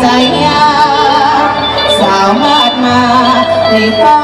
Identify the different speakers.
Speaker 1: ใจยาสาวมาดมาในฝัน